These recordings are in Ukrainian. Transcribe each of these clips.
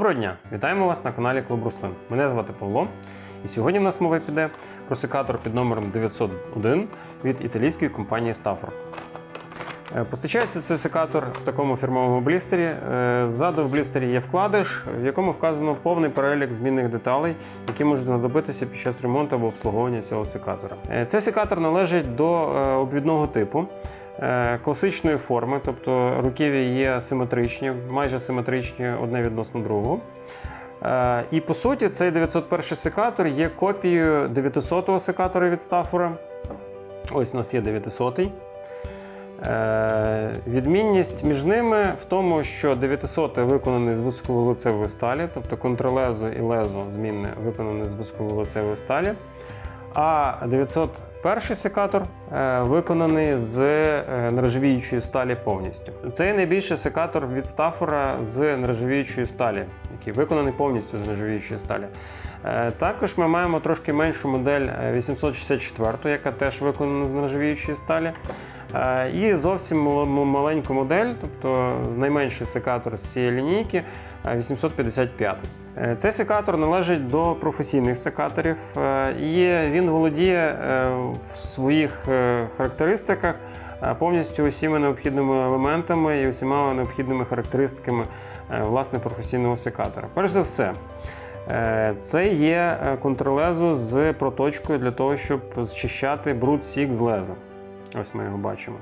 Доброго дня! Вітаємо вас на каналі Клуб Руслин. Мене звати Павло. І сьогодні в нас мова піде про секатор під номером 901 від італійської компанії Stafford. Е, Постачається цей секатор в такому фірмовому блістері. Е, Ззаду в блістері є вкладиш, в якому вказано повний перелік змінних деталей, які можуть знадобитися під час ремонту або обслуговування цього секатора. Е, Цей секатор належить до обвідного типу. Е, Класичної форми, тобто руків'я є симетричні, майже симетричні одне відносно другого. Е, І по суті, цей 901 секатор є копією 900-го секатора від Стафора. Ось у нас є 900-й. Е, Відмінність між ними в тому, що 900 виконаний з високоволоцевої сталі, тобто контрлезо і лезо змінне виконані з високоволоцевої сталі. А 901 секатор е, виконаний з е, нержавіючої сталі повністю. Це найбільший секатор від Стафора з нержавіючої сталі, який виконаний повністю з нержавіючої сталі. Е, Також ми маємо трошки меншу модель е, 864, яка теж виконана з нержавіючої сталі. Е, І зовсім маленьку модель, тобто найменший секатор з цієї лінійки е, 855. Е, Цей секатор належить до професійних секаторів, е, і він володіє е, в своїх е, характеристиках е, повністю усіма необхідними елементами і усіма необхідними характеристиками е, власне професійного секатора. Перш за все, е, це є е, контрлезо з проточкою для того, щоб зчищати бруд сік з леза. Ось ми його бачимо.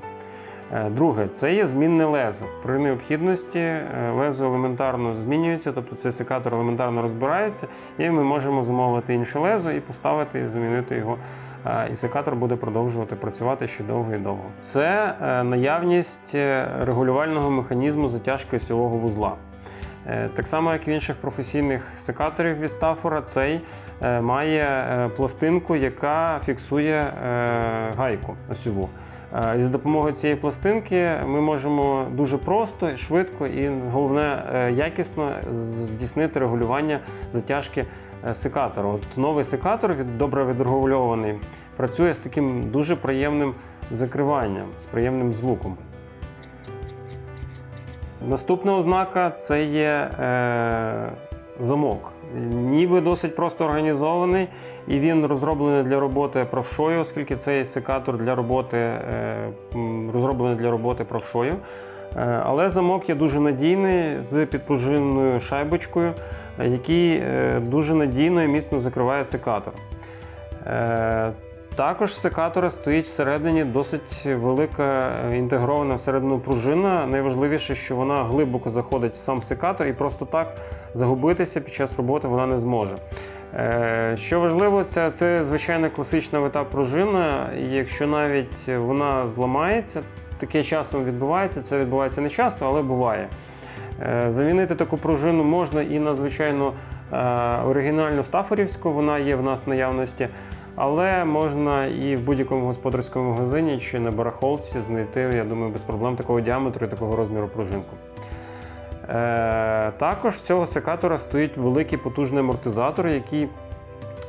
Е, Друге, це є змінне лезо. При необхідності е, лезо елементарно змінюється, тобто цей секатор елементарно розбирається, і ми можемо замовити інше лезо і поставити і замінити його. е, І секатор буде продовжувати працювати ще довго і довго. Це наявність регулювального механізму затяжки осьового вузла. Е, Так само, як в інших професійних секаторів від Стафора, цей е, має е, пластинку, яка фіксує гайку осьову. І за допомогою цієї пластинки ми можемо дуже просто, швидко і головне якісно здійснити регулювання затяжки секатора. От новий секатор добре відрегульований працює з таким дуже приємним закриванням, з приємним звуком. Наступна ознака це є е, замок. Ніби досить просто організований, і він розроблений для роботи правшою, оскільки цей секатор для роботи е, розроблений для роботи правшою. Е, але замок є дуже надійний з підпружинною шайбочкою, який е, дуже надійно і міцно закриває секатор. Е, також в секатора стоїть всередині досить велика е, інтегрована всередину пружина. Найважливіше, що вона глибоко заходить в сам секатор і просто так загубитися під час роботи вона не зможе. Е, Що важливо, це, це звичайна класична вита пружина, якщо навіть вона зламається, таке часом відбувається, це відбувається не часто, але буває. Е, Замінити таку пружину можна і на звичайно оригінальну стафорівську, вона є в нас наявності. Але можна і в будь-якому господарському магазині чи на барахолці знайти, я думаю, без проблем такого діаметру і такого розміру пружинку. Е, також в цього секатора стоїть великий потужний амортизатор, який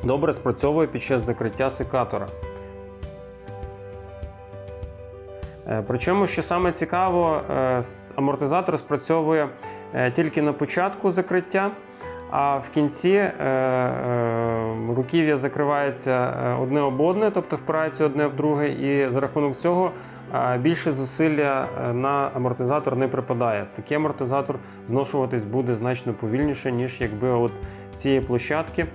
добре спрацьовує під час закриття секатора. Е, Причому, що саме цікаво, е, амортизатор спрацьовує е, тільки на початку закриття, а в кінці е, е, руків'я закривається е, одне об одне, тобто впирається одне в друге, і за рахунок цього е, більше зусилля е, на амортизатор не припадає. Такий амортизатор зношуватись буде значно повільніше, ніж якби от цієї площадки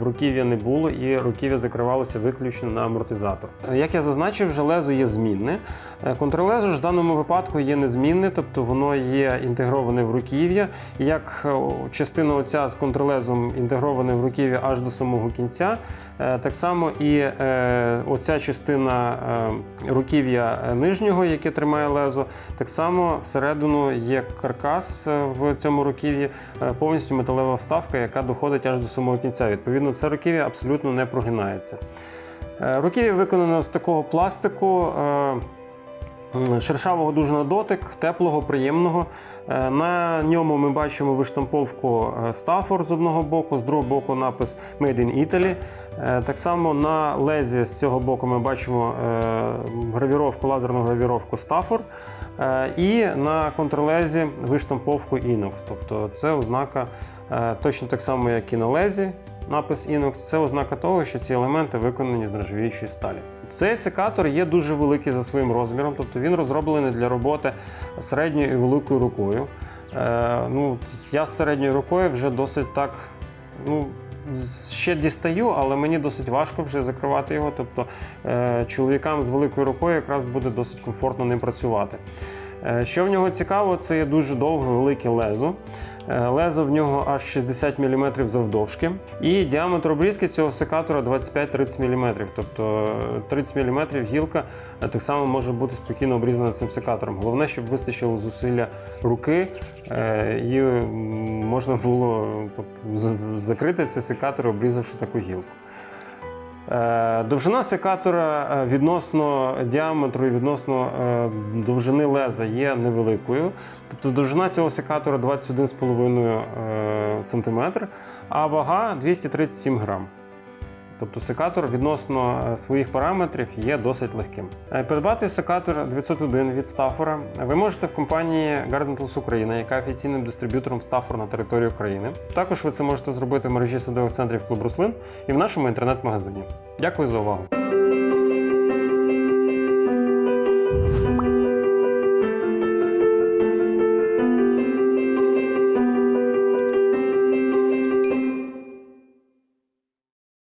в руків'я не було, і руків'я закривалося виключно на амортизатор. Е, Як я зазначив, железо є змінне. Е, Контрлезо ж в даному випадку є незмінне, тобто воно є інтегроване в руків'я. Як е, частина оця з контрлезом інтегрована в руків'я аж до самого кінця, е, так само і е, оця частина е, руків'я е, нижнього, яке тримає лезо, так само всередину є каркас е, в цьому руків'ї, е, повністю металева вставка, яка доходить аж до самого кінця. Відповідно, це руків'я абсолютно не прогинається. Е, Руків'я виконано з такого пластику. е, шершавого дуже на дотик, теплого, приємного. Е, На ньому ми бачимо виштамповку Stafford з одного боку, з другого боку напис Made in Italy. Так само на лезі з цього боку ми бачимо гравіровку, лазерну гравіровку Stafford. І на контрлезі виштамповку Inox. Тобто це ознака точно так само, як і на лезі. Напис Inox це ознака того, що ці елементи виконані з нержавіючої сталі. Цей секатор є дуже великий за своїм розміром, тобто він розроблений для роботи середньою і великою рукою. Е, ну, я з середньою рукою вже досить так. Ну, ще дістаю, але мені досить важко вже закривати його. Тобто е, чоловікам з великою рукою якраз буде досить комфортно ним працювати. Е, Що в нього цікаво, це є дуже довге велике лезо. Е, Лезо в нього аж 60 мм завдовжки. І діаметр обрізки цього секатора 25-30 мм. Тобто е, 30 мм гілка е, так само може бути спокійно обрізана цим секатором. Головне, щоб вистачило зусилля руки е, і можна було закрити цей секатор, обрізавши таку гілку. Е, Довжина секатора е, відносно діаметру і відносно е, довжини леза є невеликою. Тобто довжина цього секатора 21,5 е, см, а вага 237 грам. Тобто секатор відносно е, своїх параметрів є досить легким. Е, Придбати секатор 901 від Стафора ви можете в компанії Garden Tools Україна, яка офіційним дистриб'ютором Стафор на території України. Також ви це можете зробити в мережі садових центрів Клуб Руслин і в нашому інтернет-магазині. Дякую за увагу!